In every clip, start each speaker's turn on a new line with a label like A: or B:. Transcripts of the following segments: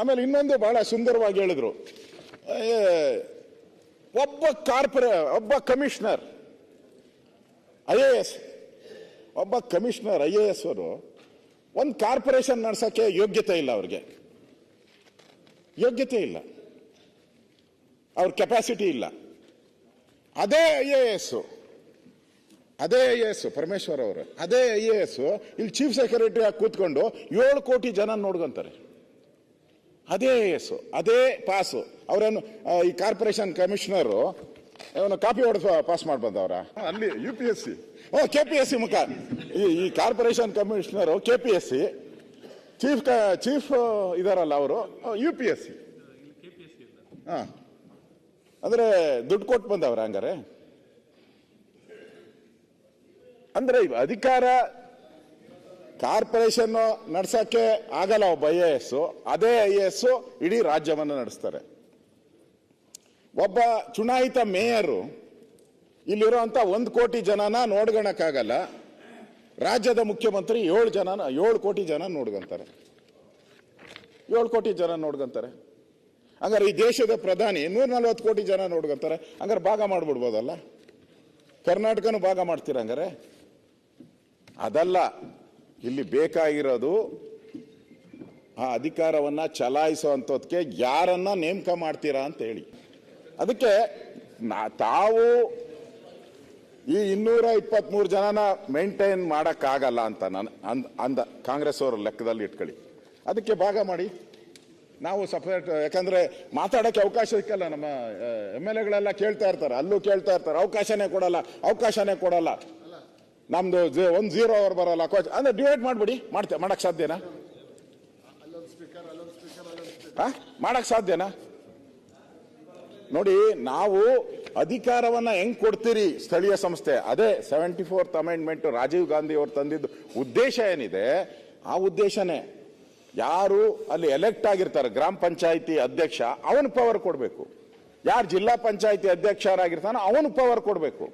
A: ಆಮೇಲೆ ಇನ್ನೊಂದು ಬಹಳ ಸುಂದರವಾಗಿ ಹೇಳಿದ್ರು. ಒಬ್ಬ ಕಾರ್ಪೊರ, ಒಬ್ಬ ಕಮಿಷನರ್, ಐ ಎ ಎಸ್, ಒಬ್ಬ ಕಮಿಷನರ್, ಐ ಎ ಎಸ್ ಅವರು ಒಂದು ಕಾರ್ಪೊರೇಷನ್ ನಡೆಸೋಕ್ಕೆ ಯೋಗ್ಯತೆ ಇಲ್ಲ ಅವ್ರಿಗೆ. ಯೋಗ್ಯತೆ ಇಲ್ಲ. ಅವ್ರ ಕೆಪಾಸಿಟಿ ಇಲ್ಲ. ಅದೇ ಐ ಎ ಎಸ್, ಅದೇ ಐ ಎ ಎಸ್, ಪರಮೇಶ್ವರ್ ಅವರು, ಅದೇ ಐ ಎ ಎಸ್, ಇಲ್ಲಿ ಚೀಫ್ ಸೆಕ್ರೆಟರಿ ಆಗಿ ಕೂತ್ಕೊಂಡು ಏಳು ಕೋಟಿ ಜನ ನೋಡ್ಕೊಂತಾರೆ. ಅದೇ ಐ ಎಸ್ ಅದೇ ಪಾಸು. ಅವರೇನು ಈ ಕಾರ್ಪೊರೇಷನ್ ಕಮಿಷನರು ಅವನು ಕಾಪಿ ಹೊಡೆದು ಪಾಸ್ ಮಾಡಿ ಬಂದವರ ಅಲ್ಲಿ ಯು ಪಿ ಎಸ್ ಸಿ ಓ ಕೆ ಪಿ ಎಸ್ ಸಿ ಮುಖ. ಈ ಈ corporation commissioner K P S C chief chief ಇದಾರಲ್ಲ ಅವರು ಯು ಪಿ ಎಸ್ ಸಿ ಹಾಂ. ಅಂದರೆ ದುಡ್ಡು ಕೊಟ್ಟು ಬಂದವ್ರ ಹಂಗಾರೆ? ಅಂದರೆ ಅಧಿಕಾರ ಕಾರ್ಪೊರೇಷನ್ ನಡ್ಸಕ್ಕೆ ಆಗಲ್ಲ ಒಬ್ಬ ಐ ಎ ಎಸ್ ಅದೇ ಐ ಎ ಎಸ್ ಇಡೀ ರಾಜ್ಯವನ್ನು ನಡೆಸ್ತಾರೆ. ಒಬ್ಬ ಚುನಾಯಿತ ಮೇಯರು ಇಲ್ಲಿರುವಂಥ ಒಂದು ಕೋಟಿ ಜನನ ನೋಡ್ಕೊಳಕ್ಕಾಗಲ್ಲ ರಾಜ್ಯದ ಮುಖ್ಯಮಂತ್ರಿ ಏಳು ಜನನ, ಏಳು ಕೋಟಿ ಜನ ನೋಡ್ಕೊಂತಾರೆ ಏಳು ಕೋಟಿ ಜನ ನೋಡ್ಕೊಂತಾರೆ ಹಂಗಾರೆ ಈ ದೇಶದ ಪ್ರಧಾನಿ ನೂರ ನಲ್ವತ್ತು ಕೋಟಿ ಜನ ನೋಡ್ಕೊಂತಾರೆ ಹಂಗಾರೆ ಭಾಗ ಮಾಡ್ಬಿಡ್ಬೋದಲ್ಲ? ಕರ್ನಾಟಕನೂ ಭಾಗ ಮಾಡ್ತೀರ ಹಂಗಾರೆ? ಅದಲ್ಲ. ಇಲ್ಲಿ ಬೇಕಾಗಿರೋದು ಆ ಅಧಿಕಾರವನ್ನ ಚಲಾಯಿಸುವಂಥದ್ಕೆ ಯಾರನ್ನ ನೇಮಕ ಮಾಡ್ತೀರಾ ಅಂತ ಹೇಳಿ. ಅದಕ್ಕೆ ನಾ- ತಾವು ಈ ಇನ್ನೂರ ಇಪ್ಪತ್ಮೂರು ಜನನ ಮೇಂಟೈನ್ ಮಾಡೋಕ್ಕಾಗಲ್ಲ ಅಂತ ನಾನು ಅಂದ ಅಂದ ಕಾಂಗ್ರೆಸ್ ಅವರ ಲೆಕ್ಕದಲ್ಲಿ ಇಟ್ಕೊಳ್ಳಿ. ಅದಕ್ಕೆ ಭಾಗ ಮಾಡಿ. ನಾವು ಸಪ್ರೇಟ್ ಯಾಕಂದರೆ ಮಾತಾಡೋಕ್ಕೆ ಅವಕಾಶ ಸಿಕ್ಕಲ್ಲ ನಮ್ಮ ಎಂ ಎಲ್ ಎಗಳೆಲ್ಲ ಕೇಳ್ತಾ ಇರ್ತಾರೆ, ಅಲ್ಲೂ ಕೇಳ್ತಾ ಇರ್ತಾರೆ, ಅವಕಾಶನೇ ಕೊಡಲ್ಲ ಅವಕಾಶನೇ ಕೊಡಲ್ಲ. ನಮ್ದು ಒಂದ್ ಜೀರೋ ಅವರ್ ಬರಲ್ಲ. ಕೋಚ್ ಅಂದ್ರೆ ಡಿವೈಡ್ ಮಾಡ್ಬಿಡಿ. ಮಾಡ್ತೇ ಮಾಡಕ್ ಸಾಧ್ಯನಾ? ಮಾಡಕ್ ಸಾಧ್ಯನಾ? ನೋಡಿ, ನಾವು ಅಧಿಕಾರವನ್ನ ಹೆಂಗ್ ಕೊಡ್ತೀರಿ ಸ್ಥಳೀಯ ಸಂಸ್ಥೆ? ಅದೇ seventy fourth amendment Rajiv Gandhi ಅವರು ತಂದಿದ್ದು ಉದ್ದೇಶ ಏನಿದೆ? ಆ ಉದ್ದೇಶನೇ. ಯಾರು ಅಲ್ಲಿ ಎಲೆಕ್ಟ್ ಆಗಿರ್ತಾರೆ, ಗ್ರಾಮ ಪಂಚಾಯಿತಿ ಅಧ್ಯಕ್ಷ, ಅವನು ಪವರ್ ಕೊಡಬೇಕು. ಯಾರು ಜಿಲ್ಲಾ ಪಂಚಾಯಿತಿ ಅಧ್ಯಕ್ಷರಾಗಿರ್ತಾನೋ, ಅವನು ಪವರ್ ಕೊಡಬೇಕು.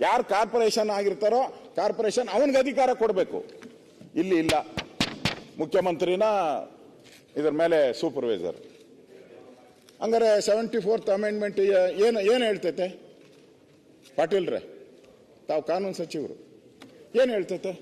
A: ಯಾರು ಕಾರ್ಪೊರೇಷನ್ ಆಗಿರ್ತಾರೋ ಕಾರ್ಪೊರೇಷನ್ ಅವನಿಗೆ ಅಧಿಕಾರ ಕೊಡಬೇಕು. ಇಲ್ಲಿ ಇಲ್ಲ. ಮುಖ್ಯಮಂತ್ರಿನ ಇದ್ರ ಮೇಲೆ ಸೂಪರ್ವೈಸರ್ ಹಂಗಾರೆ ಸೆವೆಂಟಿ ಫೋರ್ತ್ ಅಮೆಂಡ್ಮೆಂಟ್ ಏನು ಏನು ಹೇಳ್ತೈತೆ? ಪಾಟೀಲ್ರೆ, ತಾವು ಕಾನೂನು ಸಚಿವರು. ಏನು ಹೇಳ್ತೈತೆ?